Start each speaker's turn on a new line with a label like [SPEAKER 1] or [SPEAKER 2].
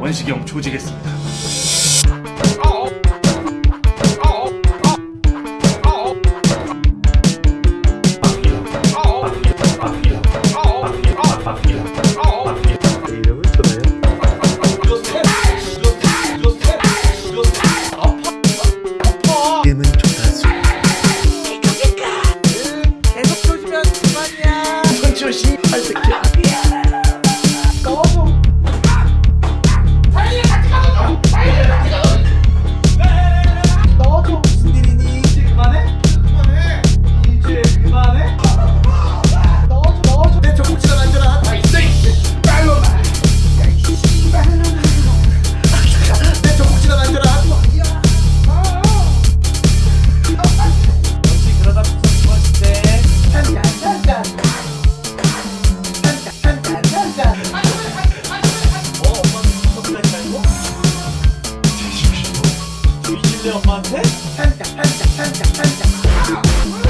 [SPEAKER 1] 원시경 조지겠습니다.
[SPEAKER 2] 계속 조지면 그만이야.
[SPEAKER 1] 팔색기 내 엄마한테? 반짝 반짝 반짝 반짝